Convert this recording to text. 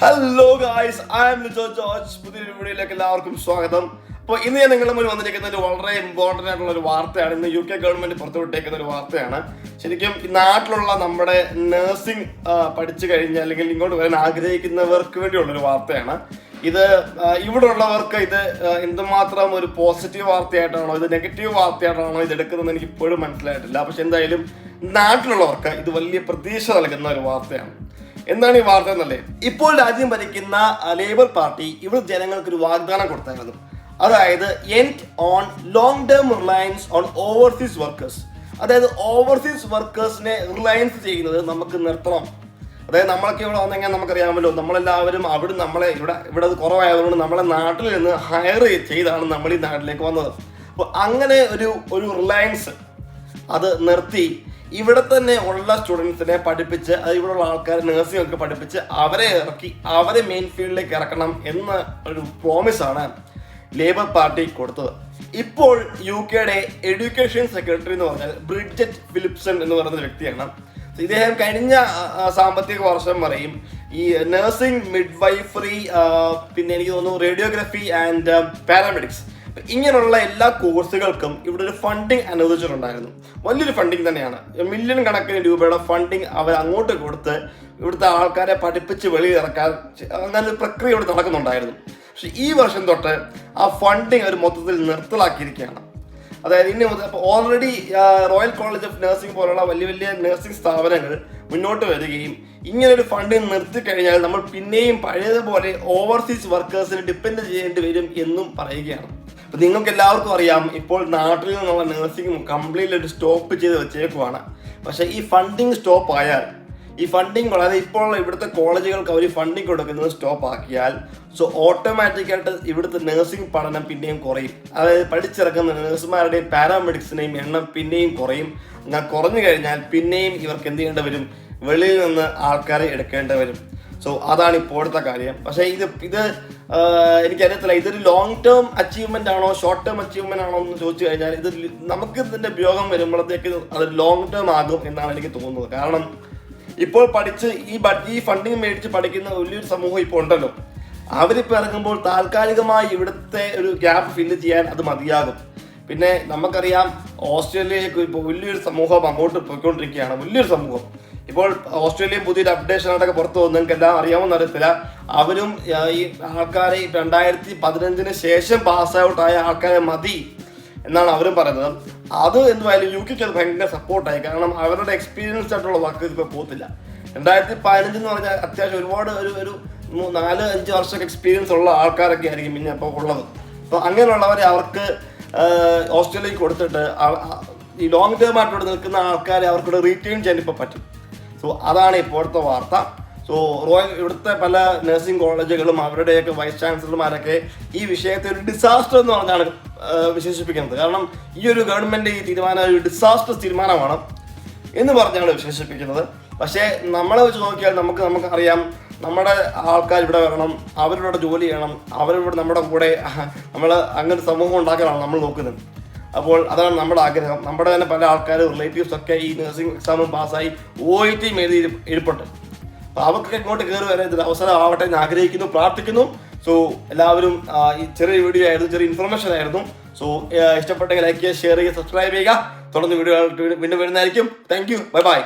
Hello guys I am Lijo George പുതിയൊരു വീഡിയോയിലേക്ക് എല്ലാവർക്കും സ്വാഗതം. അപ്പോൾ ഇന്ന് ഞാൻ നിങ്ങളുടെ മുന്നിൽ വന്നിരിക്കുന്ന ഒരു വളരെ ഇമ്പോർട്ടന്റ് ആയിട്ടുള്ള ഒരു വാർത്തയാണ്. ഇന്ന് യു കെ ഗവൺമെന്റ് പുറത്തുവിട്ടേക്കുന്ന ഒരു വാർത്തയാണ്. ശരിക്കും നാട്ടിലുള്ള നമ്മുടെ നഴ്സിംഗ് പഠിച്ചു കഴിഞ്ഞ അല്ലെങ്കിൽ ഇങ്ങോട്ട് വരാൻ ആഗ്രഹിക്കുന്നവർക്ക് വേണ്ടിയുള്ള ഒരു വാർത്തയാണ്. ഇത് ഇവിടെ ഉള്ളവർക്ക് ഇത് എന്തുമാത്രം ഒരു പോസിറ്റീവ് വാർത്തയായിട്ടാണോ ഇത് നെഗറ്റീവ് വാർത്തയായിട്ടാണോ ഇത് എടുക്കുന്നതെന്ന് എനിക്ക് ഇപ്പോഴും മനസ്സിലായിട്ടില്ല. പക്ഷെ എന്തായാലും നാട്ടിലുള്ളവർക്ക് ഇത് വലിയ പ്രതീക്ഷ നൽകുന്ന ഒരു വാർത്തയാണ്. എന്താണ് ഈ വാർത്ത എന്നല്ലേ ഇപ്പോൾ രാജ്യം ഭരിക്കുന്ന ലേബർ പാർട്ടി ഇവിടെ ജനങ്ങൾക്ക് ഒരു വാഗ്ദാനം കൊടുത്തായിരുന്നു. അതായത് and on long term reliance on overseas workers അതായത് ഓവർസീസ് വർക്കേഴ്സിനെ റിലയൻസ് ചെയ്യുന്നത് നമുക്ക് നിർത്തണം. അതായത് നമ്മളൊക്കെ ഇവിടെ വന്നെങ്കിൽ നമുക്കറിയാമല്ലോ നമ്മളെല്ലാവരും അവിടെ നമ്മളെ ഇവിടെ ഇവിടെ കുറവായതുകൊണ്ട് നമ്മളെ നാട്ടിൽ നിന്ന് ഹയർ ചെയ്താണ് നമ്മൾ ഈ നാട്ടിലേക്ക് വന്നത്. അപ്പോൾ അങ്ങനെ ഒരു ഒരു റിലയൻസ് അത് നിർത്തി ഇവിടെ തന്നെ ഉള്ള സ്റ്റുഡൻസിനെ പഠിപ്പിച്ച് ഇവിടെയുള്ള ആൾക്കാർ നഴ്സിംഗ് ഒക്കെ പഠിപ്പിച്ച് അവരെ ഇറക്കി അവരെ മെയിൻ ഫീൽഡിലേക്ക് ഇറക്കണം എന്ന ഒരു പ്രോമിസാണ് ലേബർ പാർട്ടി കൊടുത്തത്. ഇപ്പോൾ യു കെയുടെ എഡ്യൂക്കേഷൻ സെക്രട്ടറി എന്ന് പറഞ്ഞാൽ ബ്രിഡ്ജറ്റ് ഫിലിപ്സൺ എന്ന് പറയുന്ന വ്യക്തിയാണ്. ഇദ്ദേഹം കഴിഞ്ഞ സാമ്പത്തിക വർഷം വരെയും ഈ നഴ്സിംഗ് മിഡ് വൈഫറി പിന്നെ എനിക്ക് തോന്നുന്നു റേഡിയോഗ്രഫി ആൻഡ് പാരാമെഡിക്സ് ഇങ്ങനെയുള്ള എല്ലാ കോഴ്സുകൾക്കും ഇവിടെ ഒരു ഫണ്ടിങ് അനുവദിച്ചിട്ടുണ്ടായിരുന്നു വലിയൊരു ഫണ്ടിങ് തന്നെയാണ്. മില്യൺ കണക്കിന് രൂപയുടെ ഫണ്ടിങ് അവർ അങ്ങോട്ട് കൊടുത്ത് ഇവിടുത്തെ ആൾക്കാരെ പഠിപ്പിച്ച് വെളിയിൽ ഇറക്കാൻ അങ്ങനെ ഒരു പ്രക്രിയ ഇവിടെ നടക്കുന്നുണ്ടായിരുന്നു. പക്ഷെ ഈ വർഷം തൊട്ട് ആ ഫണ്ടിങ് അവർ മൊത്തത്തിൽ നിർത്തലാക്കിയിരിക്കുകയാണ്. അതായത് ഇനി മുതൽ അപ്പോൾ already royal college of nursing പോലുള്ള വലിയ വലിയ നഴ്സിംഗ് സ്ഥാപനങ്ങൾ മുന്നോട്ട് വരികയും ഇങ്ങനൊരു ഫണ്ടിങ് നിർത്തി കഴിഞ്ഞാൽ നമ്മൾ പിന്നെയും പഴയതുപോലെ ഓവർസീസ് വർക്കേഴ്സിനെ ഡിപ്പെൻഡ് ചെയ്യേണ്ടി വരും എന്നും പറയുകയാണ്. അപ്പോൾ നിങ്ങൾക്ക് എല്ലാവർക്കും അറിയാം ഇപ്പോൾ നാട്ടിൽ നിന്നുള്ള നഴ്സിംഗ് കംപ്ലീറ്റ് ആയിട്ട് സ്റ്റോപ്പ് ചെയ്ത് വെച്ചേക്കുവാണ്. പക്ഷേ ഈ ഫണ്ടിങ് സ്റ്റോപ്പ് ആയാൽ ഈ ഫണ്ടിങ് വളരെ ഇപ്പോൾ ഇവിടുത്തെ കോളേജുകൾക്ക് അവർ ഫണ്ടിങ് കൊടുക്കുന്നത് സ്റ്റോപ്പ് ആക്കിയാൽ സോ ഓട്ടോമാറ്റിക്കായിട്ട് ഇവിടുത്തെ നഴ്സിംഗ് പഠനം പിന്നെയും കുറയും. അതായത് പഠിച്ചിറക്കുന്ന നഴ്സുമാരുടെയും പാരാമെഡിക്സിനെയും എണ്ണം പിന്നെയും കുറയും. അങ്ങനെ കുറഞ്ഞു കഴിഞ്ഞാൽ പിന്നെയും ഇവർക്ക് എന്ത് ചെയ്യേണ്ടി വരും? വെളിയിൽ നിന്ന് ആൾക്കാരെ എടുക്കേണ്ടി വരും. സോ അതാണ് ഇപ്പോഴത്തെ കാര്യം. പക്ഷേ ഇത് ഇത് എനിക്ക് എനിക്കറിയത്തില്ല. ഇതൊരു ലോങ് ടേം അച്ചീവ്മെന്റ് ആണോ ഷോർട്ട് ടേം അച്ചീവ്മെന്റ് ആണോ എന്ന് ചോദിച്ചു കഴിഞ്ഞാൽ ഇത് നമുക്ക് ഇതിന്റെ ഉപയോഗം വരുമ്പോഴത്തേക്ക് അത് ലോങ് ടേം ആകും എന്നാണ് എനിക്ക് തോന്നുന്നത്. കാരണം ഇപ്പോൾ പഠിച്ച് ഈ ഈ ഫണ്ടിങ് മേടിച്ച് പഠിക്കുന്ന വലിയൊരു സമൂഹം ഇപ്പോൾ ഉണ്ടല്ലോ. അവരിപ്പോൾ ഇറങ്ങുമ്പോൾ താൽക്കാലികമായി ഇവിടുത്തെ ഒരു ഗ്യാപ്പ് ഫില്ല് ചെയ്യാൻ അത് മതിയാകും. പിന്നെ നമുക്കറിയാം ഓസ്ട്രേലിയയിലേക്ക് ഇപ്പോൾ വലിയൊരു സമൂഹം അങ്ങോട്ട് പോയിക്കൊണ്ടിരിക്കുകയാണ്. വലിയൊരു സമൂഹം. ഇപ്പോൾ ഓസ്ട്രേലിയൻ പുതിയൊരു അപ്ഡേഷൻ ആയിട്ടൊക്കെ പുറത്തു വന്നു. നിങ്ങൾക്ക് എല്ലാം അറിയാമെന്ന് അറിയത്തില്ല അവരും ഈ ആൾക്കാരെ രണ്ടായിരത്തി പതിനഞ്ചിന് ശേഷം പാസ് ഔട്ട് ആയ ആൾക്കാരെ മതി എന്നാണ് അവരും പറയുന്നത്. അത് എന്തുമായാലും യു കെക്ക് അത് ഭയങ്കര സപ്പോർട്ടായി കാരണം അവരുടെ എക്സ്പീരിയൻസ് ആയിട്ടുള്ള വർക്ക് ഇപ്പോൾ പോകത്തില്ല. രണ്ടായിരത്തി പതിനഞ്ച് എന്ന് പറഞ്ഞാൽ അത്യാവശ്യം ഒരുപാട് ഒരു ഒരു നാല് അഞ്ച് വർഷം എക്സ്പീരിയൻസ് ഉള്ള ആൾക്കാരൊക്കെ ആയിരിക്കും പിന്നെ അപ്പോൾ ഉള്ളത്. അപ്പോൾ അങ്ങനെയുള്ളവരെ അവർക്ക് ഓസ്ട്രേലിയക്ക് കൊടുത്തിട്ട് ഈ ലോങ് ടേം ആയിട്ട് നിൽക്കുന്ന ആൾക്കാരെ അവർക്കിവിടെ റീറ്റെയിൻ ചെയ്യാൻ ഇപ്പോൾ പറ്റും. സോ അതാണ് ഇപ്പോഴത്തെ വാർത്ത. സോ റോയൽ ഇവിടുത്തെ പല നഴ്സിംഗ് കോളേജുകളും അവരുടെയൊക്കെ വൈസ് ചാൻസലർമാരൊക്കെ ഈ വിഷയത്തെ ഒരു ഡിസാസ്റ്റർ എന്ന് പറഞ്ഞാണ് വിശേഷിപ്പിക്കുന്നത്. കാരണം ഈ ഒരു ഗവൺമെന്റ് ഈ തീരുമാനം ഒരു ഡിസാസ്റ്റർ തീരുമാനമാണ് എന്ന് പറഞ്ഞാണ് വിശേഷിപ്പിക്കുന്നത്. പക്ഷേ നമ്മളെ വെച്ച് നോക്കിയാൽ നമുക്ക് നമുക്ക് അറിയാം നമ്മുടെ ആൾക്കാർ ഇവിടെ വരണം അവരിവിടെ ജോലി ചെയ്യണം അവരിവിടെ നമ്മുടെ കൂടെ നമ്മൾ അങ്ങനെ സമൂഹം ഉണ്ടാക്കാനാണ് നമ്മൾ നോക്കുന്നത്. അപ്പോൾ അതാണ് നമ്മുടെ ആഗ്രഹം. നമ്മുടെ തന്നെ പല ആൾക്കാർ റിലേറ്റീവ്സ് ഒക്കെ ഈ നഴ്സിംഗ് എക്സാമും പാസ്സായി ഒ ഐ ടിയും എഴുതി ഇരി- ഇരിപ്പുണ്ട്. അപ്പോൾ അവർക്കൊക്കെ ഇങ്ങോട്ട് കയറി വരാൻ ഇതൊരു അവസരം ആവട്ടെ എന്ന് ആഗ്രഹിക്കുന്നു പ്രാർത്ഥിക്കുന്നു. സോ എല്ലാവരും ഈ ചെറിയ വീഡിയോ ആയിരുന്നു ചെറിയ ഇൻഫർമേഷൻ ആയിരുന്നു. സോ ഇഷ്ടപ്പെട്ടെങ്കിൽ ലൈക്ക് ചെയ്യുക ഷെയർ ചെയ്യുക സബ്സ്ക്രൈബ് ചെയ്യുക. തുടർന്ന് വീഡിയോ വീണ്ടും വരുന്നതായിരിക്കും. Thank you bye bye